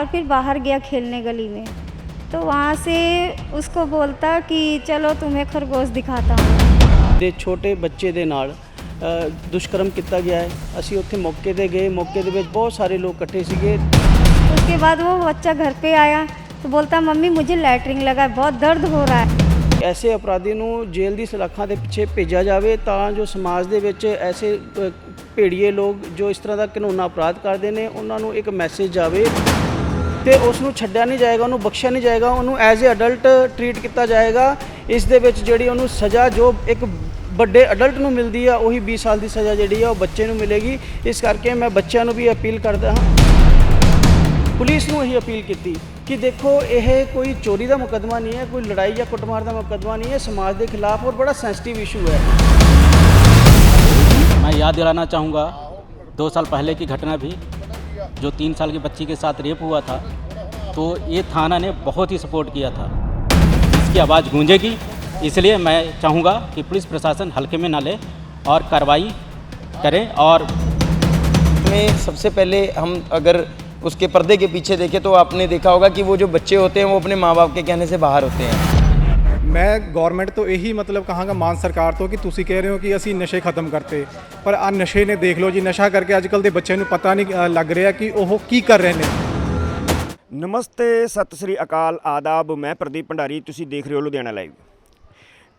और फिर बाहर गया खेलने गली में तो वहाँ से उसको बोलता कि चलो तुम्हें खरगोश दिखाता हूँ ਦੇ ਛੋਟੇ ਬੱਚੇ ਦੇ ਨਾਲ ਅ, ਦੁਸ਼ਕਰਮ ਕੀਤਾ ਗਿਆ ਹੈ ਅਸੀਂ ਉੱਥੇ ਮੌਕੇ ਤੇ ਗਏ ਮੌਕੇ ਦੇ ਵਿੱਚ ਬਹੁਤ ਸਾਰੇ ਲੋਕ ਇਕੱਠੇ ਸੀਗੇ उसके बाद वो बच्चा घर पे आया तो बोलता मम्मी मुझे लैटरिंग लगा है बहुत दर्द हो रहा है ਐਸੇ ਅਪਰਾਧੀ ਨੂੰ ਜੇਲ੍ਹ ਦੀ ਸਲਾਖਾਂ ਦੇ ਪਿੱਛੇ ਭੇਜਿਆ ਜਾਵੇ ਤਾਂ ਜੋ ਸਮਾਜ ਦੇ ਵਿੱਚ ਐਸੇ ਅ, ਭੇੜੀਏ ਲੋਕ ਜੋ ਇਸ ਤਰ੍ਹਾਂ ਦਾ ਘਿਨੌਣਾ ਅਪਰਾਧ ਕਰਦੇ ਨੇ ਉਹਨਾਂ ਨੂੰ ਇੱਕ ਮੈਸੇਜ ਜਾਵੇ ਤੇ ਉਸ ਨੂੰ ਛੱਡਿਆ ਨਹੀਂ ਜਾਏਗਾ ਉਹਨੂੰ ਬਖਸ਼ਿਆ ਨਹੀਂ ਜਾਏਗਾ ਉਹਨੂੰ ਐਜ਼ ਅ ਅਡਲਟ ਟਰੀਟ ਕੀਤਾ ਜਾਏਗਾ ਇਸ ਦੇ ਵਿੱਚ ਜਿਹੜੀ ਉਹਨੂੰ ਸਜ਼ਾ ਜੋ ਇੱਕ ਵੱਡੇ ਅਡਲਟ ਨੂੰ ਮਿਲਦੀ ਆ ਉਹੀ 20 ਸਾਲ ਦੀ ਸਜ਼ਾ ਜਿਹੜੀ ਆ ਉਹ ਬੱਚੇ ਨੂੰ ਮਿਲੇਗੀ ਇਸ ਕਰਕੇ ਮੈਂ ਬੱਚਿਆਂ ਨੂੰ ਵੀ ਅਪੀਲ ਕਰਦਾ ਹਾਂ ਪੁਲਿਸ ਨੂੰ ਇਹੀ ਅਪੀਲ ਕੀਤੀ ਕਿ ਦੇਖੋ ਇਹ ਕੋਈ ਚੋਰੀ ਦਾ ਮੁਕੱਦਮਾ ਨਹੀਂ ਹੈ ਕੋਈ ਲੜਾਈ ਜਾਂ ਕੁੱਟਮਾਰ ਦਾ ਮੁਕੱਦਮਾ ਨਹੀਂ ਹੈ ਸਮਾਜ ਦੇ ਖਿਲਾਫ ਔਰ ਬੜਾ ਸੈਂਸਿਟਿਵ ਇਸ਼ੂ ਹੈ मैं याद दिलाना चाहूँगा दो साल पहले की घटना भी जो तीन साल की बच्ची के साथ रेप हुआ था तो ये थाना ने बहुत ही सपोर्ट किया था। इसकी आवाज़ गूंजेगी, इसलिए मैं चाहूँगा कि पुलिस प्रशासन हल्के में ना ले और कार्रवाई करें और में सबसे पहले हम अगर उसके पर्दे के पीछे देखें तो आपने देखा होगा कि वो जो बच्चे होते हैं, वो अपने माँ बाप के कहने से बाहर होते हैं। ਮੈਂ ਗਵਰਨਮੈਂਟ ਤੋਂ ਇਹੀ ਮਤਲਬ ਕਹਾਂਗਾ ਮਾਨ ਸਰਕਾਰ ਤੋਂ ਕਿ ਤੁਸੀਂ ਕਹਿ ਰਹੇ ਹੋ ਕਿ ਅਸੀਂ ਨਸ਼ੇ ਖਤਮ ਕਰਤੇ। ਪਰ ਆ ਨਸ਼ੇ ਨੇ ਦੇਖ ਲਓ ਜੀ, ਨਸ਼ਾ ਕਰਕੇ ਅੱਜ ਕੱਲ ਦੇ ਬੱਚਿਆਂ ਨੂੰ ਪਤਾ ਨਹੀਂ ਲੱਗ ਰਿਹਾ ਕਿ ਉਹ ਕੀ ਕਰ ਰਹੇ ਨੇ। ਨਮਸਤੇ, ਸਤਿ ਸ੍ਰੀ ਅਕਾਲ, ਆਦਾਬ। ਮੈਂ ਪ੍ਰਦੀਪ ਭੰਡਾਰੀ, ਤੁਸੀਂ ਦੇਖ ਰਹੇ ਹੋ ਲੁਧਿਆਣਾ ਲਾਈਵ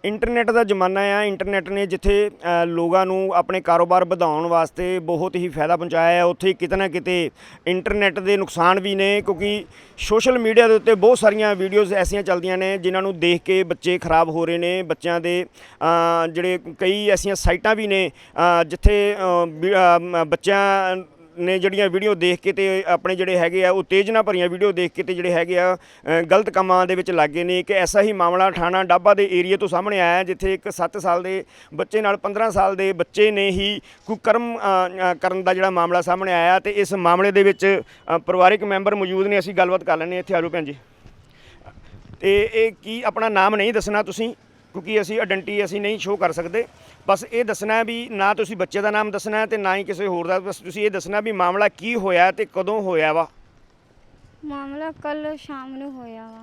ਇੰਟਰਨੈਟ ਦਾ ਜ਼ਮਾਨਾ ਆ, ਇੰਟਰਨੈਟ ਨੇ ਜਿੱਥੇ ਲੋਕਾਂ ਨੂੰ ਆਪਣੇ ਕਾਰੋਬਾਰ ਵਧਾਉਣ ਵਾਸਤੇ ਬਹੁਤ ਹੀ ਫਾਇਦਾ ਪਹੁੰਚਾਇਆ ਹੈ ਉੱਥੇ ਕਿਤੇ ਨਾ ਕਿਤੇ ਇੰਟਰਨੈਟ ਦੇ ਨੁਕਸਾਨ ਵੀ ਨੇ, ਕਿਉਂਕਿ ਸੋਸ਼ਲ ਮੀਡੀਆ ਦੇ ਉੱਤੇ ਬਹੁਤ ਸਾਰੀਆਂ ਵੀਡੀਓਜ਼ ਐਸੀਆਂ ਚੱਲਦੀਆਂ ਨੇ, ਜਿਨ੍ਹਾਂ ਨੂੰ ਦੇਖ ਕੇ ਬੱਚੇ ਖਰਾਬ ਹੋ ਰਹੇ ਨੇ, ਬੱਚਿਆਂ ਦੇ ਜਿਹੜੇ ਕਈ ਐਸੀਆਂ ਸਾਈਟਾਂ ਵੀ ਨੇ ਜਿੱਥੇ ਬੱਚਿਆਂ ਨੇ ਜਿਹੜੀਆਂ ਵੀਡੀਓ ਦੇਖ ਕੇ ਤੇ ਆਪਣੇ ਜਿਹੜੇ ਹੈਗੇ ਆ ਉਤੇਜਨਾ ਭਰੀਆਂ ਵੀਡੀਓ ਦੇਖ ਕੇ ਤੇ ਜਿਹੜੇ ਹੈਗੇ ਆ ਗਲਤ ਕੰਮਾਂ ਦੇ ਵਿੱਚ ਲੱਗੇ ਨੇ। ਇੱਕ ਐਸਾ ਹੀ ਮਾਮਲਾ ਠਾਣਾ ਡਾਬਾ ਦੇ ਏਰੀਆ ਤੋਂ ਸਾਹਮਣੇ ਆਇਆ ਜਿੱਥੇ ਇੱਕ 7 ਸਾਲ ਦੇ ਬੱਚੇ ਨਾਲ 15 ਸਾਲ ਦੇ ਬੱਚੇ ਨੇ ਹੀ ਕੁਕਰਮ ਕਰਨ ਦਾ ਜਿਹੜਾ ਮਾਮਲਾ ਸਾਹਮਣੇ ਆਇਆ ਤੇ ਇਸ ਮਾਮਲੇ ਦੇ ਵਿੱਚ ਪਰਿਵਾਰਿਕ ਮੈਂਬਰ ਮੌਜੂਦ ਨੇ। ਅਸੀਂ ਗੱਲਬਾਤ ਕਰ ਲੈਣੇ ਇੱਥੇ। ਆਜੋ ਭੈਣ ਜੀ। ਤੇ ਇਹ ਕੀ ਆਪਣਾ ਨਾਮ ਨਹੀਂ ਦੱਸਣਾ ਤੁਸੀਂ? ਕਿਉਂਕਿ ਅਸੀਂ ਆਇਡੈਂਟੀ ਅਸੀਂ ਨਹੀਂ ਸ਼ੋਅ ਕਰ ਸਕਦੇ ਬਸ ਇਹ ਦੱਸਣਾ ਹੈ ਵੀ ਨਾ ਤੁਸੀਂ ਬੱਚੇ ਦਾ ਨਾਮ ਦੱਸਣਾ ਹੈ ਤੇ ਨਾ ਹੀ ਕਿਸੇ ਹੋਰ ਦਾ ਬਸ ਤੁਸੀਂ ਇਹ ਦੱਸਣਾ ਵੀ ਮਾਮਲਾ ਕੀ ਹੋਇਆ ਤੇ ਕਦੋਂ ਹੋਇਆ ਵਾ मामला कल शाम ਨੂੰ ਹੋਇਆ ਵਾ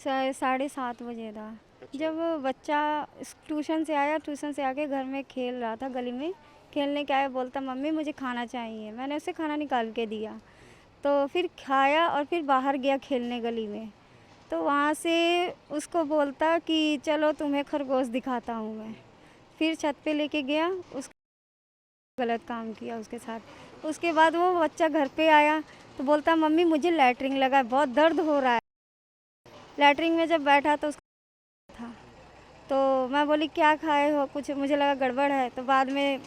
सा- साढ़े सात बजे था जब बच्चा इस- ट्यूशन से आया ट्यूशन से आके घर में खेल रहा था गली में खेलने के आया बोलता मम्मी मुझे खाना चाहिए मैंने उसे खाना निकाल के दिया तो फिर खाया और फिर बाहर गया खेलने गली में तो वहाँ से उसको बोलता कि चलो तुम्हें खरगोश दिखाता हूँ मैं। फिर छत पे लेके गया उस गलत काम किया उसके साथ। उसके बाद वो बच्चा घर पे आया तो बोलता, मम्मी, मुझे लैटरिंग लगा है बहुत दर्द हो रहा है। लैटरिंग में जब बैठा तो उसका था। तो मैं बोली, क्या खाए हो? कुछ मुझे लगा गड़बड़ है। तो बाद में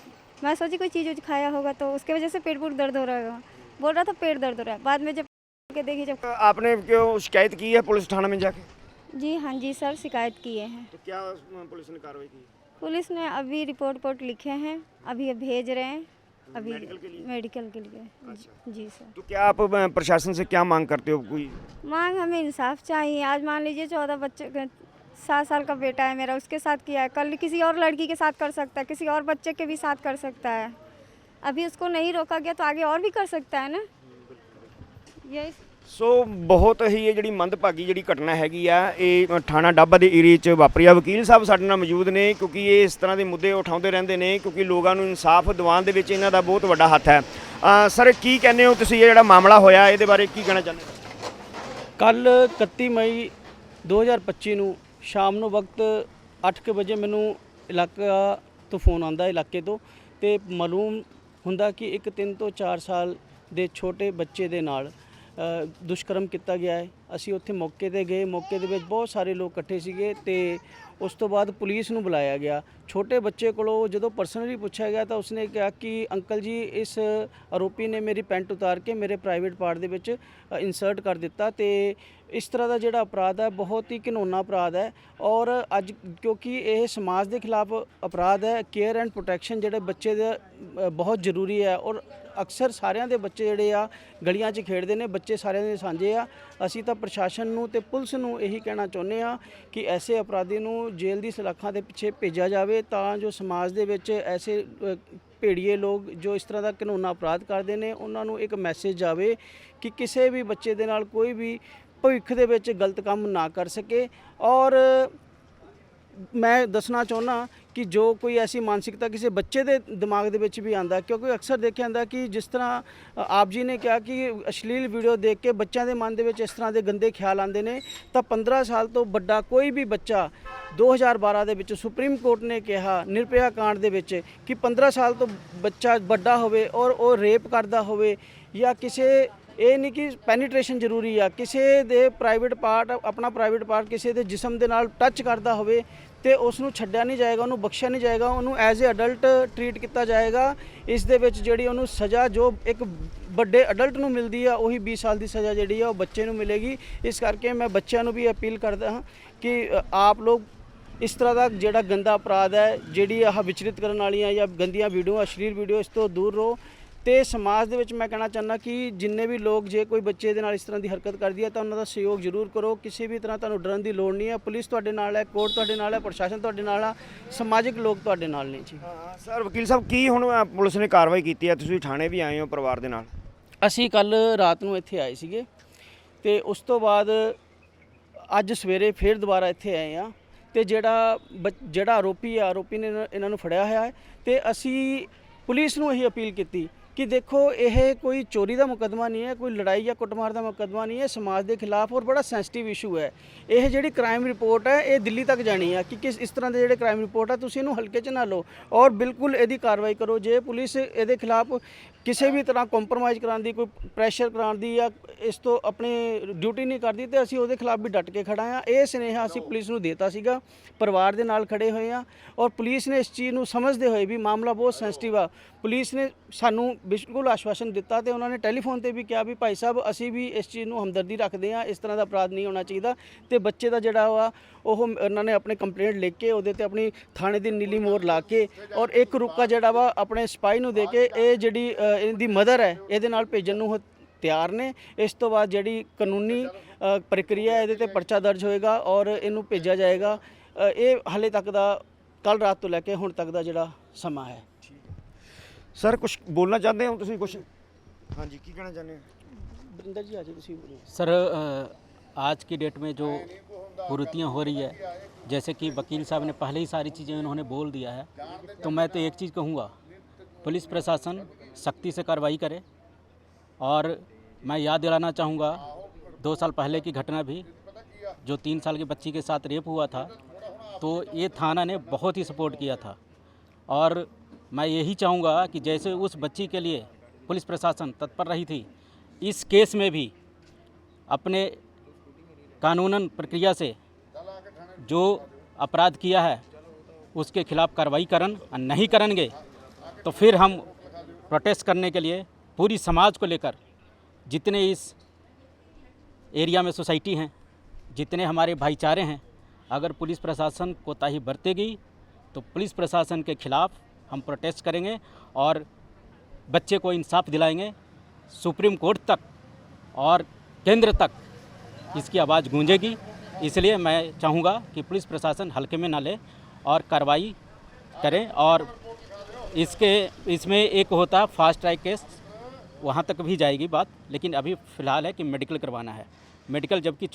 मैं सोची, कोई चीज़ उज खाया होगा। तो उसके वजह से पेट पूट दर्द हो रहा होगा। बोल रहा था, पेट दर्द हो रहा है। बाद में जब के देखी जब आपने क्यों शिकायत की है पुलिस थाना में जाके? जी हाँ जी सर शिकायत किए हैं। तो क्या पुलिस ने कार्रवाई की? पुलिस ने अभी रिपोर्ट रिपोर्ट लिखे हैं अभी भेज रहे हैं अभी मेडिकल के लिए? मेडिकल के लिए। जी- जी सर। तो क्या आप प्रशासन से क्या मांग करते हो कोई? मांग हमें इंसाफ चाहिए। आज मान लीजिए चौदह बच्चे सात साल का बेटा है मेरा उसके साथ किया है। कल किसी और लड़की के साथ कर सकता है किसी और बच्चे के भी साथ कर सकता है। अभी उसको नहीं रोका गया तो आगे और भी कर सकता है ना? यही ਸੋ ਬਹੁਤ ਹੀ ਇਹ ਜਿਹੜੀ ਮੰਦਭਾਗੀ ਜਿਹੜੀ ਘਟਨਾ ਹੈਗੀ ਆ, ਇਹ ਥਾਣਾ ਡਾਬਾ ਦੇ ਏਰੀਏ 'ਚ ਵਾਪਰੀ ਆ। ਵਕੀਲ ਸਾਹਿਬ ਸਾਡੇ ਨਾਲ ਮੌਜੂਦ ਨੇ ਕਿਉਂਕਿ ਇਹ ਇਸ ਤਰ੍ਹਾਂ ਦੇ ਮੁੱਦੇ ਉਠਾਉਂਦੇ ਰਹਿੰਦੇ ਨੇ ਕਿਉਂਕਿ ਲੋਕਾਂ ਨੂੰ ਇਨਸਾਫ ਦਿਵਾਉਣ ਦੇ ਵਿੱਚ ਇਹਨਾਂ ਦਾ ਬਹੁਤ ਵੱਡਾ ਹੱਥ ਹੈ। ਸਰ, ਕੀ ਕਹਿੰਦੇ ਹੋ ਤੁਸੀਂ ਇਹ ਜਿਹੜਾ ਮਾਮਲਾ ਹੋਇਆ, ਇਹਦੇ ਬਾਰੇ ਕੀ ਕਹਿਣਾ ਚਾਹੁੰਦੇ ਹੋ? ਕੱਲ 31 ਮਈ 2025 ਨੂੰ ਸ਼ਾਮ ਨੂੰ ਵਕਤ 8:00 ਵਜੇ ਮੈਨੂੰ ਇਲਾਕਾ ਤੋਂ ਫੋਨ ਆਂਦਾ ਇਲਾਕੇ ਤੋਂ ਤੇ ਮਾਲੂਮ ਹੁੰਦਾ ਕਿ ਇੱਕ 3 ਤੋਂ 4 ਸਾਲ ਦੇ ਛੋਟੇ ਬੱਚੇ ਦੇ ਨਾਲ ਦੁਸ਼ਕਰਮ ਕੀਤਾ ਗਿਆ ਹੈ। ਅਸੀਂ ਉੱਥੇ ਮੌਕੇ ਤੇ ਗਏ। ਮੌਕੇ ਦੇ ਵਿੱਚ ਬਹੁਤ ਸਾਰੇ ਲੋਕ ਇਕੱਠੇ ਸੀਗੇ ਤੇ ਉਸ ਤੋਂ ਬਾਅਦ ਪੁਲਿਸ ਨੂੰ ਬੁਲਾਇਆ ਗਿਆ। ਛੋਟੇ ਬੱਚੇ ਕੋਲੋਂ ਜਦੋਂ ਪਰਸਨਲੀ ਪੁੱਛਿਆ ਗਿਆ ਤਾਂ ਉਸਨੇ ਕਿਹਾ ਕਿ, ਅੰਕਲ ਜੀ, ਇਸ ਆਰੋਪੀ ਨੇ ਮੇਰੀ ਪੈਂਟ ਉਤਾਰ ਕੇ ਮੇਰੇ ਪ੍ਰਾਈਵੇਟ ਪਾਰਟ ਦੇ ਵਿੱਚ ਇਨਸਰਟ ਕਰ ਦਿੱਤਾ ਤੇ ਇਸ ਤਰ੍ਹਾਂ ਦਾ ਜਿਹੜਾ ਅਪਰਾਧ ਹੈ, ਬਹੁਤ ਹੀ ਘਿਨੌਣਾ ਅਪਰਾਧ ਹੈ ਔਰ ਅੱਜ ਕਿਉਂਕਿ ਇਹ ਸਮਾਜ ਦੇ ਖਿਲਾਫ ਅਪਰਾਧ ਹੈ ਕੇਅਰ ਐਂਡ ਪ੍ਰੋਟੈਕਸ਼ਨ ਜਿਹੜੇ ਬੱਚੇ ਦਾ ਬਹੁਤ ਜ਼ਰੂਰੀ ਹੈ ਔਰ ਅਕਸਰ ਸਾਰਿਆਂ ਦੇ ਬੱਚੇ ਜਿਹੜੇ ਆ ਗਲੀਆਂ 'ਚ ਖੇਡਦੇ ਨੇ, ਬੱਚੇ ਸਾਰਿਆਂ ਦੇ ਸਾਂਝੇ ਆ। ਅਸੀਂ ਤਾਂ ਪ੍ਰਸ਼ਾਸਨ ਨੂੰ ਤੇ ਪੁਲਿਸ ਨੂੰ ਇਹੀ ਕਹਿਣਾ ਚਾਹੁੰਦੇ ਆ ਕਿ ਐਸੇ ਅਪਰਾਧੀ ਨੂੰ ਜੇਲ੍ਹ ਦੀ ਸਲਾਖਾਂ ਦੇ ਪਿੱਛੇ ਭੇਜਿਆ ਜਾਵੇ ਤਾਂ ਜੋ ਸਮਾਜ ਦੇ ਵਿੱਚ ਐਸੇ ਭੇੜੀਏ ਲੋਕ ਜੋ ਇਸ ਤਰ੍ਹਾਂ ਦਾ ਕਾਨੂੰਨਾ ਅਪਰਾਧ ਕਰਦੇ ਨੇ, ਉਹਨਾਂ ਨੂੰ ਇੱਕ ਮੈਸੇਜ ਜਾਵੇ ਕਿ ਕਿਸੇ ਵੀ ਬੱਚੇ ਦੇ ਨਾਲ ਕੋਈ ਵੀ ਭਵਿੱਖ ਦੇ ਵਿੱਚ ਗਲਤ ਕੰਮ ਨਾ ਕਰ ਸਕੇ। ਔਰ ਮੈਂ ਦੱਸਣਾ ਚਾਹੁੰਦਾ ਕਿ ਜੋ ਕੋਈ ਐਸੀ ਮਾਨਸਿਕਤਾ ਕਿਸੇ ਬੱਚੇ ਦੇ ਦਿਮਾਗ ਦੇ ਵਿੱਚ ਵੀ ਆਂਦਾ ਕਿਉਂਕਿ ਅਕਸਰ ਦੇਖਿਆ ਜਾਂਦਾ ਕਿ ਜਿਸ ਤਰ੍ਹਾਂ ਆਪ ਜੀ ਨੇ ਕਿਹਾ ਕਿ ਅਸ਼ਲੀਲ ਵੀਡੀਓ ਦੇਖ ਕੇ ਬੱਚਿਆਂ ਦੇ ਮਨ ਦੇ ਵਿੱਚ ਇਸ ਤਰ੍ਹਾਂ ਦੇ ਗੰਦੇ ਖਿਆਲ ਆਉਂਦੇ ਨੇ, ਤਾਂ 15 ਸਾਲ ਤੋਂ ਵੱਡਾ ਕੋਈ ਵੀ ਬੱਚਾ 2012 ਦੇ ਵਿੱਚ ਸੁਪਰੀਮ ਕੋਰਟ ਨੇ ਕਿਹਾ, ਨਿਰਭਇਆ ਕਾਂਡ ਦੇ ਵਿੱਚ ਕਿ 15 ਸਾਲ ਤੋਂ ਬੱਚਾ ਵੱਡਾ ਹੋਵੇ ਔਰ ਉਹ ਰੇਪ ਕਰਦਾ ਹੋਵੇ ਜਾਂ ਕਿਸੇ ਇਹ ਨਹੀਂ ਕਿ ਪੈਨੀਟ੍ਰੇਸ਼ਨ ਜ਼ਰੂਰੀ ਆ, ਕਿਸੇ ਦੇ ਪ੍ਰਾਈਵੇਟ ਪਾਰਟ ਆਪਣਾ ਪ੍ਰਾਈਵੇਟ ਪਾਰਟ ਕਿਸੇ ਦੇ ਜਿਸਮ ਦੇ ਨਾਲ ਟੱਚ ਕਰਦਾ ਹੋਵੇ ਤੇ ਉਸ ਨੂੰ ਛੱਡਿਆ ਨਹੀਂ ਜਾਏਗਾ, ਉਹਨੂੰ ਬਖਸ਼ਿਆ ਨਹੀਂ ਜਾਏਗਾ, ਉਹਨੂੰ ਐਜ਼ ਅ ਅਡਲਟ ਟਰੀਟ ਕੀਤਾ ਜਾਏਗਾ, ਇਸ ਦੇ ਵਿੱਚ ਜਿਹੜੀ ਉਹਨੂੰ ਸਜ਼ਾ ਜੋ ਇੱਕ ਵੱਡੇ ਅਡਲਟ ਨੂੰ ਮਿਲਦੀ ਆ, ਉਹੀ 20 ਸਾਲ ਦੀ ਸਜ਼ਾ ਜਿਹੜੀ ਆ ਉਹ ਬੱਚੇ ਨੂੰ ਮਿਲੇਗੀ। ਇਸ ਕਰਕੇ ਮੈਂ ਬੱਚਿਆਂ ਨੂੰ ਵੀ ਅਪੀਲ ਕਰਦਾ ਹਾਂ ਕਿ ਆਪ ਲੋਕ ਇਸ ਤਰ੍ਹਾਂ ਦਾ ਜਿਹੜਾ ਗੰਦਾ ਅਪਰਾਧ ਹੈ, ਜਿਹੜੀ ਆਹ ਵਿਚਰਿਤ ਕਰਨ ਵਾਲੀਆਂ ਜਾਂ ਗੰਦੀਆਂ ਵੀਡੀਓ, ਅਸ਼ਲੀਲ ਵੀਡੀਓ ਇਸ ਤੋਂ ਦੂਰ ਰਹੋ। ਤੇ ਸਮਾਜ ਦੇ ਵਿੱਚ ਮੈਂ ਕਹਿਣਾ ਚਾਹੁੰਦਾ ਕਿ ਜਿੰਨੇ ਵੀ ਲੋਕ ਜੇ ਕੋਈ ਬੱਚੇ ਦੇ ਨਾਲ ਇਸ ਤਰ੍ਹਾਂ ਦੀ ਹਰਕਤ ਕਰਦੀ ਹੈ ਤਾਂ ਉਹਨਾਂ ਦਾ ਸਹਿਯੋਗ ਜ਼ਰੂਰ ਕਰੋ। ਕਿਸੇ ਵੀ ਤਰ੍ਹਾਂ ਤੁਹਾਨੂੰ ਡਰਨ ਦੀ ਲੋੜ ਨਹੀਂ ਹੈ। ਪੁਲਿਸ ਤੁਹਾਡੇ ਨਾਲ ਹੈ ਕੋਰਟ ਤੁਹਾਡੇ ਨਾਲ ਹੈ ਪ੍ਰਸ਼ਾਸਨ ਤੁਹਾਡੇ ਨਾਲ ਆ ਸਮਾਜਿਕ ਲੋਕ ਤੁਹਾਡੇ ਨਾਲ ਨੇ ਜੀ। ਹਾਂ ਸਰ ਵਕੀਲ ਸਾਹਿਬ ਕੀ ਹੁਣ ਪੁਲਿਸ ਨੇ ਕਾਰਵਾਈ ਕੀਤੀ ਹੈ? ਤੁਸੀਂ ਥਾਣੇ ਵੀ ਆਏ ਹੋ ਪਰਿਵਾਰ ਦੇ ਨਾਲ। ਅਸੀਂ ਕੱਲ ਰਾਤ ਨੂੰ ਇੱਥੇ ਆਏ ਸੀਗੇ ਤੇ ਉਸ ਤੋਂ ਬਾਅਦ ਅੱਜ ਸਵੇਰੇ ਫੇਰ ਦੁਬਾਰਾ ਇੱਥੇ ਆਏ ਆ ਤੇ ਜਿਹੜਾ ਜਿਹੜਾ ਆਰੋਪੀ ਹੈ ਆਰੋਪੀ ਨੇ ਇਹਨਾਂ ਨੂੰ ਫੜਿਆ ਹੋਇਆ ਹੈ ਤੇ ਅਸੀਂ ਪੁਲਿਸ ਨੂੰ ਇਹੀ ਅਪੀਲ ਕੀਤੀ ਕਿ ਦੇਖੋ, ਇਹ ਕੋਈ ਚੋਰੀ ਦਾ ਮੁਕੱਦਮਾ ਨਹੀਂ ਹੈ, ਕੋਈ ਲੜਾਈ ਜਾਂ ਕੁੱਟਮਾਰ ਦਾ ਮੁਕੱਦਮਾ ਨਹੀਂ ਹੈ, ਸਮਾਜ ਦੇ ਖਿਲਾਫ ਔਰ ਬੜਾ ਸੈਂਸਿਟਿਵ ਇਸ਼ੂ ਹੈ। ਇਹ ਜਿਹੜੀ ਕ੍ਰਾਈਮ ਰਿਪੋਰਟ ਹੈ, ਇਹ ਦਿੱਲੀ ਤੱਕ ਜਾਣੀ ਹੈ ਕਿ ਕਿਸ, ਇਸ ਤਰ੍ਹਾਂ ਦੇ ਜਿਹੜੇ ਕ੍ਰਾਈਮ ਰਿਪੋਰਟ ਹੈ, ਤੁਸੀਂ ਇਹਨੂੰ ਹਲਕੇ 'ਚ ਨਾ ਲਓ ਔਰ ਬਿਲਕੁਲ ਇਹਦੀ ਕਾਰਵਾਈ ਕਰੋ। ਜੇ ਪੁਲਿਸ ਇਹਦੇ ਖਿਲਾਫ ਕਿਸੇ ਵੀ ਤਰ੍ਹਾਂ ਕੰਪਰੋਮਾਈਜ਼ ਕਰਾਉਣ ਦੀ, ਕੋਈ ਪ੍ਰੈਸ਼ਰ ਕਰਾਉਣ ਦੀ ਜਾਂ ਇਸ ਤੋਂ ਆਪਣੀ ਡਿਊਟੀ ਨਹੀਂ ਕਰਦੀ, ਤੇ ਅਸੀਂ ਉਹਦੇ ਖਿਲਾਫ ਵੀ ਡਟ ਕੇ ਖੜਾ ਆ ਇਹ ਸੁਨੇਹਾ ਅਸੀਂ ਪੁਲਿਸ ਨੂੰ ਦੇਤਾ ਸੀਗਾ, ਪਰਿਵਾਰ ਦੇ ਨਾਲ ਖੜੇ ਹੋਏ ਆ ਔਰ ਪੁਲਿਸ ਨੇ ਇਸ ਚੀਜ਼ ਨੂੰ ਸਮਝਦੇ ਹੋਏ ਵੀ ਮਾਮਲਾ ਬਹੁਤ ਸੈਂਸਿਟਿਵ ਆ। ਪੁਲਿਸ ਨੇ ਸਾਨੂੰ ਬਿਲਕੁਲ ਆਸ਼ਵਾਸਨ ਦਿੱਤਾ ਤੇ ਉਹਨਾਂ ਨੇ ਟੈਲੀਫੋਨ ਤੇ ਵੀ ਕਿਹਾ ਵੀ ਭਾਈ ਸਾਹਿਬ, ਅਸੀਂ ਵੀ ਇਸ ਚੀਜ਼ ਨੂੰ ਹਮਦਰਦੀ ਰੱਖਦੇ ਹਾਂ, ਇਸ ਤਰ੍ਹਾਂ ਦਾ ਅਪਰਾਧ ਨਹੀਂ ਹੋਣਾ ਚਾਹੀਦਾ ਤੇ ਬੱਚੇ ਦਾ ਜਿਹੜਾ ਵਾ, ਉਹ ਉਹਨਾਂ ਨੇ ਆਪਣੇ ਕੰਪਲੇਂਟ ਲਿਖ ਕੇ ਉਹਦੇ ਤੇ ਆਪਣੀ ਥਾਣੇ ਦੀ ਨੀਲੀ ਮੋਹਰ ਲਾ ਕੇ ਔਰ ਇੱਕ ਰੁਕਾ ਜਿਹੜਾ ਵਾ, ਆਪਣੇ ਸਿਪਾਹੀ ਨੂੰ ਦੇ ਕੇ ਇਹ ਜਿਹੜੀ ਇਹਦੀ ਮਦਰ ਹੈ, ਇਹਦੇ ਨਾਲ ਭੇਜਣ ਨੂੰ ਉਹ ਤਿਆਰ ਨੇ। ਇਸ ਤੋਂ ਬਾਅਦ ਜਿਹੜੀ ਕਾਨੂੰਨੀ ਪ੍ਰਕਿਰਿਆ ਇਹਦੇ ਤੇ ਪਰਚਾ ਦਰਜ ਹੋਏਗਾ ਔਰ ਇਹਨੂੰ ਭੇਜਿਆ ਜਾਏਗਾ। ਇਹ ਹਾਲੇ ਤੱਕ ਦਾ ਕੱਲ ਰਾਤ ਤੋਂ ਲੈ ਕੇ ਹੁਣ ਤੱਕ ਦਾ ਜਿਹੜਾ ਸਮਾਂ ਹੈ। ਸਰ ਕੁਝ ਬੋਲਣਾ ਚਾਹੁੰਦੇ ਹੋ ਤੁਸੀਂ ਕੁਝ ਹਾਂਜੀ ਕੀ ਕਹਿਣਾ ਚਾਹੁੰਦੇ ਹੋ ਬਰਿੰਦਰ ਜੀ ਆਜੋ ਤੁਸੀਂ ਬੋਲੋ सर अ, आज की डेट में जो कुरीतियाँ हो रही है जैसे कि वकील साहब ने पहले ही सारी चीज़ें उन्होंने बोल दिया है तो मैं तो एक चीज़ कहूँगा पुलिस प्रशासन सख्ती से कार्रवाई करे और मैं याद दिलाना चाहूँगा दो साल पहले की घटना भी जो तीन साल की बच्ची के साथ रेप हुआ था तो ये थाना ने बहुत ही सपोर्ट किया था और मैं यही चाहूँगा कि जैसे उस बच्ची के लिए पुलिस प्रशासन तत्पर रही थी, इस केस में भी अपने कानूनन प्रक्रिया से जो अपराध किया है, उसके खिलाफ कार्रवाई करन नहीं करेंगे तो फिर हम प्रोटेस्ट करने के लिए पूरी समाज को लेकर जितने इस एरिया में सोसाइटी हैं, जितने हमारे भाईचारे हैं, अगर पुलिस प्रशासन कोताही बरतेगी तो पुलिस प्रशासन के खिलाफ हम प्रोटेस्ट करेंगे और बच्चे को इंसाफ दिलाएँगे, सुप्रीम कोर्ट तक और केंद्र तक इसकी आवाज़ गूंजेगी। इसलिए मैं चाहूँगा कि पुलिस प्रशासन हल्के में ना ले और कार्रवाई करें और इसके, इसमें एक होता है फास्ट ट्रैक केस वहाँ तक भी जाएगी बात, लेकिन अभी फ़िलहाल है कि मेडिकल करवाना है। मेडिकल जबकि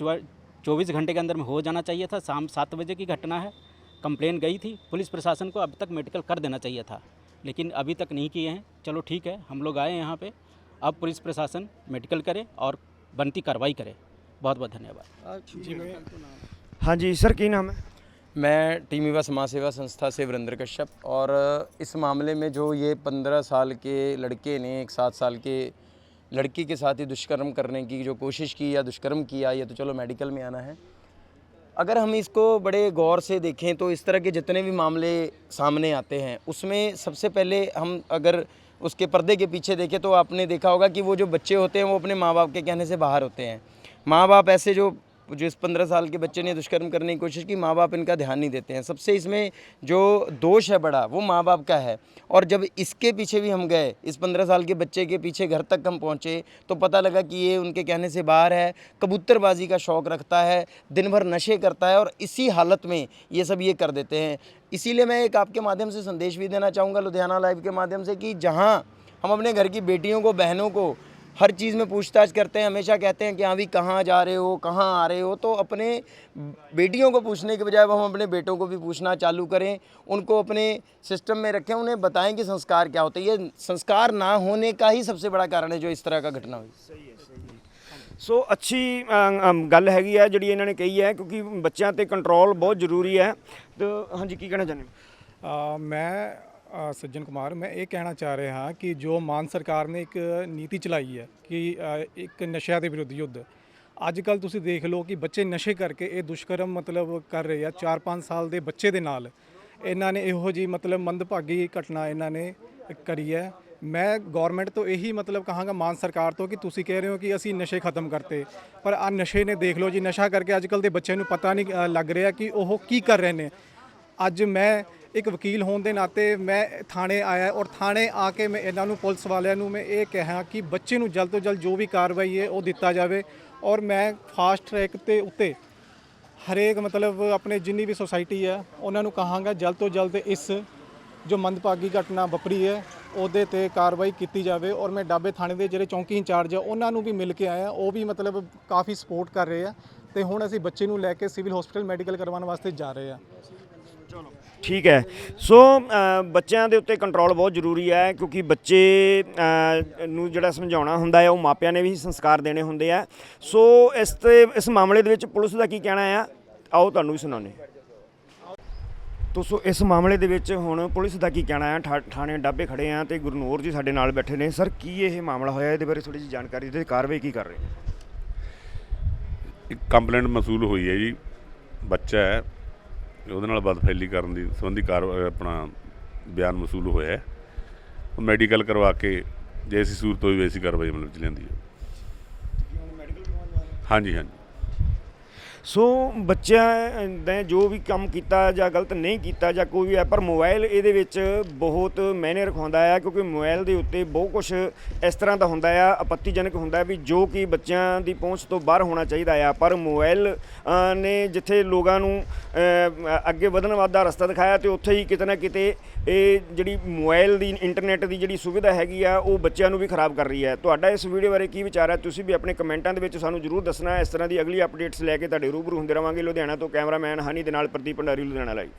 चौबीस घंटे के अंदर में हो जाना चाहिए था, शाम सात बजे की घटना है। कंप्लेन गई थी पुलिस प्रशासन को अब तक मेडिकल कर देना चाहिए था। लेकिन अभी तक नहीं किए हैं। चलो ठीक है हम लोग आए यहाँ पे। अब पुलिस प्रशासन मेडिकल करे और बनती कार्रवाई करे। बहुत बहुत धन्यवाद हाँ जी सर की नाम है? मैं टीम युवा समाज सेवा संस्था से वरेंद्र कश्यप और इस मामले में जो ये पंद्रह साल के लड़के ने एक सात साल के लड़की के साथ ही दुष्कर्म करने की जो कोशिश की या दुष्कर्म किया या तो चलो मेडिकल में आना है। अगर हम इसको बड़े गौर से देखें तो इस तरह के जितने भी मामले सामने आते हैं, उसमें सबसे पहले हम अगर उसके पर्दे के पीछे देखें तो आपने देखा होगा कि वो जो बच्चे होते हैं वो अपने माँ बाप के कहने से बाहर होते हैं। माँ बाप ऐसे जो जो इस पंद्रह साल के बच्चे ने दुष्कर्म करने की कोशिश की माँ बाप इनका ध्यान नहीं देते हैं। सबसे इसमें जो दोष है बड़ा, वो माँ बाप का है। और जब इसके पीछे भी हम गए, इस पंद्रह साल के बच्चे के पीछे घर तक हम पहुँचे तो पता लगा कि ये उनके कहने से बाहर है, कबूतरबाजी का शौक़ रखता है दिन भर नशे करता है और इसी हालत में ये सब ये कर देते हैं। इसीलिए मैं एक आपके माध्यम से संदेश भी देना चाहूँगा, लुधियाना लाइव के माध्यम से कि जहाँ हम अपने घर की बेटियों को, बहनों को हर चीज़ में पूछताछ करते हैं हमेशा कहते हैं कि हाँ भी कहाँ जा रहे हो कहाँ आ रहे हो तो अपने बेटियों को पूछने के बजाय अब हम अपने बेटों को भी पूछना चालू करें उनको अपने सिस्टम में रखें उन्हें बताएं कि संस्कार क्या होते हैं ये संस्कार ना होने का ही सबसे बड़ा कारण है जो इस तरह का घटना हुई ਸੋ ਅੱਛੀ ਅ, ਅਮ, ਗੱਲ ਹੈਗੀ ਆ ਜਿਹੜੀ ਇਹਨਾਂ ਨੇ ਕਹੀ ਹੈ ਕਿਉਂਕਿ ਬੱਚਿਆਂ ਤੇ ਕੰਟਰੋਲ ਬਹੁਤ ਜ਼ਰੂਰੀ ਹੈ ਤੇ ਹਾਂਜੀ ਕੀ ਕਹਿਣਾ ਚਾਹੁੰਦੇ ਹੋ ਅ, ਮੈਂ ਅ, ਸੱਜਣ ਕੁਮਾਰ ਮੈਂ ਇਹ ਕਹਿਣਾ ਚਾਹ ਰਿਹਾ ਹਾਂ ਕਿ ਜੋ ਮਾਨ ਸਰਕਾਰ ਨੇ ਇੱਕ ਨੀਤੀ ਚਲਾਈ ਹੈ ਕਿ ਇੱਕ ਨਸ਼ਿਆਂ ਦੇ ਵਿਰੁੱਧ ਯੁੱਧ ਅੱਜ ਕੱਲ ਤੁਸੀਂ ਦੇਖ ਲਓ ਕਿ ਬੱਚੇ ਨਸ਼ੇ ਕਰਕੇ ਇਹ ਦੁਸ਼ਕਰਮ ਮਤਲਬ ਕਰ ਰਹੇ ਆ 4-5 ਸਾਲ ਦੇ ਬੱਚੇ ਦੇ ਨਾਲ। ਇਹਨਾਂ ਨੇ ਇਹੋ ਜੀ ਮਤਲਬ ਮੰਦਭਾਗੀ ਘਟਨਾ ਇਹਨਾਂ ਨੇ ਕਰੀ ਹੈ। ਮੈਂ ਗਵਰਨਮੈਂਟ ਤੋਂ ਇਹੀ ਮਤਲਬ ਕਹਾਂਗਾ ਮਾਨ ਸਰਕਾਰ ਤੋਂ ਕਿ ਤੁਸੀਂ ਕਹਿ ਰਹੇ ਹੋ ਕਿ ਅਸੀਂ ਨਸ਼ੇ ਖਤਮ ਕਰਤੇ ਪਰ ਆ ਨਸ਼ੇ ਨੇ ਦੇਖ ਲਓ ਜੀ ਨਸ਼ਾ ਕਰਕੇ ਅੱਜ ਕੱਲ ਦੇ ਬੱਚਿਆਂ ਨੂੰ ਪਤਾ ਨਹੀਂ ਅ, ਲੱਗ ਰਿਹਾ ਕਿ ਉਹ ਕੀ ਕਰ ਰਹੇ ਨੇ। ਅੱਜ ਮੈਂ ਇੱਕ ਵਕੀਲ ਹੋਣ ਦੇ ਨਾਤੇ ਮੈਂ ਥਾਣੇ ਆਇਆ ਔਰ ਥਾਣੇ ਆ ਕੇ ਮੈਂ ਇਹਨਾਂ ਨੂੰ, ਪੁਲਿਸ ਵਾਲਿਆਂ ਨੂੰ ਮੈਂ ਇਹ ਕਿਹਾ ਕਿ ਬੱਚੇ ਨੂੰ ਜਲਦ ਤੋਂ ਜਲਦ ਜੋ ਵੀ ਕਾਰਵਾਈ ਹੈ ਉਹ ਦਿੱਤਾ ਜਾਵੇ ਔਰ ਮੈਂ ਫਾਸਟ ਟਰੈਕ ਤੇ ਉੱਤੇ ਹਰੇਕ ਮਤਲਬ ਆਪਣੇ ਜਿੰਨੀ ਵੀ ਸੁਸਾਇਟੀ ਹੈ ਉਹਨਾਂ ਨੂੰ ਕਹਾਂਗਾ ਜਲਦ ਤੋਂ ਜਲਦ ਇਸ ਜੋ ਮੰਦਭਾਗੀ ਘਟਨਾ ਵਾਪਰੀ ਹੈ ਉਹਦੇ ਤੇ ਕਾਰਵਾਈ ਕੀਤੀ ਜਾਵੇ ਔਰ ਮੈਂ ਡਾਬੇ ਥਾਣੇ ਦੇ ਜਿਹੜੇ ਚੌਂਕੀ ਇੰਚਾਰਜ ਆ ਉਹਨਾਂ ਨੂੰ ਵੀ ਮਿਲ ਕੇ ਆਇਆ, ਉਹ ਵੀ ਮਤਲਬ ਕਾਫੀ ਸਪੋਰਟ ਕਰ ਰਹੇ ਆ ਤੇ ਹੁਣ ਅਸੀਂ ਬੱਚੇ ਨੂੰ ਲੈ ਕੇ ਸਿਵਲ ਹਸਪੀਟਲ ਮੈਡੀਕਲ ਕਰਵਾਉਣ ਵਾਸਤੇ ਜਾ ਰਹੇ ਆ। ਠੀਕ ਹੈ। ਸੋ ਬੱਚਿਆਂ ਦੇ ਉੱਤੇ ਕੰਟਰੋਲ ਬਹੁਤ ਜ਼ਰੂਰੀ ਹੈ ਕਿਉਂਕਿ ਬੱਚੇ ਨੂੰ ਜਿਹੜਾ ਸਮਝਾਉਣਾ ਹੁੰਦਾ ਹੈ, ਉਹ ਮਾਪਿਆਂ ਨੇ ਵੀ ਸੰਸਕਾਰ ਦੇਣੇ ਹੁੰਦੇ ਆ। ਸੋ, ਇਸ ਤੇ, ਇਸ ਮਾਮਲੇ ਦੇ ਵਿੱਚ ਪੁਲਿਸ ਦਾ ਕੀ ਕਹਿਣਾ ਆ? ਆਓ ਤੁਹਾਨੂੰ ਵੀ ਸੁਣਾਉਂਦੇ ਤੋ, ਸੋ, ਇਸ ਮਾਮਲੇ ਦੇ ਵਿੱਚ ਹੁਣ ਪੁਲਿਸ ਦਾ ਕੀ ਕਹਿਣਾ ਹੈ ਠਾ- ਥਾਣੇ ਡਾਬੇ ਖੜੇ ਆ ਤੇ ਗੁਰਨੂਰ ਜੀ ਸਾਡੇ ਨਾਲ ਬੈਠੇ ਨੇ। ਸਰ, ਕੀ ਇਹ ਮਾਮਲਾ ਹੋਇਆ? ਇਹਦੇ ਬਾਰੇ ਥੋੜੀ ਜਿਹੀ ਜਾਣਕਾਰੀ ਦੇ ਕਾਰਵਾਈ ਕੀ ਕਰ ਰਹੇ ਨੇ? ਇੱਕ ਕੰਪਲੇਂਟ ਮਸੂਲ ਹੋਈ ਹੈ ਜੀ। ਬੱਚਾ ਹੈ। ਉਹਦੇ ਨਾਲ ਬਦਫੈਲੀ ਕਰਨ ਦੀ ਸੰਬੰਧੀ ਕਾਰ ਆਪਣਾ ਬਿਆਨ ਮਸੂਲ ਹੋਇਆ ਹੈ। ਉਹ ਮੈਡੀਕਲ ਕਰਵਾ ਕੇ ਜੇ ਅਸੀਂ ਸੂਰਤ ਹੋਈ ਵੈਸੀ ਕਾਰਵਾਈ ਮਤਲਬ ਵਿੱਚ ਲਿਆਂਦੀ ਹੈ। ਹਾਂਜੀ ਹਾਂਜੀ। ਸੋ ਬੱਚਿਆਂ ਨੇ ਜੋ ਵੀ ਕੰਮ ਕੀਤਾ ਜਾਂ ਗਲਤ ਨਹੀਂ ਕੀਤਾ ਜਾਂ ਕੋਈ ਵੀ ਹੈ, ਪਰ ਮੋਬਾਈਲ ਇਹਦੇ ਵਿੱਚ ਬਹੁਤ ਮਾਇਨੇ ਰਖਾਉਂਦਾ ਆ, ਕਿਉਂਕਿ ਮੋਬਾਈਲ ਦੇ ਉੱਤੇ ਬਹੁਤ ਕੁਝ ਇਸ ਤਰ੍ਹਾਂ ਦਾ ਹੁੰਦਾ ਆ, ਆਪੱਤੀਜਨਕ ਹੁੰਦਾ ਵੀ ਜੋ ਕਿ ਬੱਚਿਆਂ ਦੀ ਪਹੁੰਚ ਤੋਂ ਬਾਹਰ ਹੋਣਾ ਚਾਹੀਦਾ ਆ। ਪਰ ਮੋਬਾਈਲ ਨੇ ਜਿੱਥੇ ਲੋਕਾਂ ਨੂੰ ਅੱਗੇ ਵਧਣ ਵਾਦਾ ਰਸਤਾ ਦਿਖਾਇਆ ਤੇ ਉੱਥੇ ਹੀ ਕਿਤੇ ਨਾ ਕਿਤੇ ਇਹ ਜਿਹੜੀ ਮੋਬਾਈਲ ਦੀ, ਇੰਟਰਨੈਟ ਦੀ ਜਿਹੜੀ ਸੁਵਿਧਾ ਹੈਗੀ ਆ, ਉਹ ਬੱਚਿਆਂ ਨੂੰ ਵੀ ਖਰਾਬ ਕਰ ਰਹੀ ਹੈ ਤੁਹਾਡਾ ਇਸ ਵੀਡੀਓ ਬਾਰੇ ਕੀ ਵਿਚਾਰ ਹੈ ਤੁਸੀਂ ਵੀ ਆਪਣੇ ਕਮੈਂਟਾਂ ਦੇ ਵਿੱਚ ਸਾਨੂੰ ਜਰੂਰ ਦੱਸਣਾ। ਇਸ ਤਰ੍ਹਾਂ ਦੀ ਅਗਲੀ ਅਪਡੇਟਸ ਲੈ ਕੇ ਤੁਹਾਡੇ ਰੂਬਰੂ ਹੁੰਦੇ ਰਵਾਂਗੇ ਲੁਧਿਆਣਾ ਤੋਂ ਕੈਮਰਾਮੈਨ ਹਨੀ ਦੇ ਨਾਲ ਪ੍ਰਦੀਪ ਭੰਡਾਰੀ ਲੁਧਿਆਣਾ ਲਾਈਵ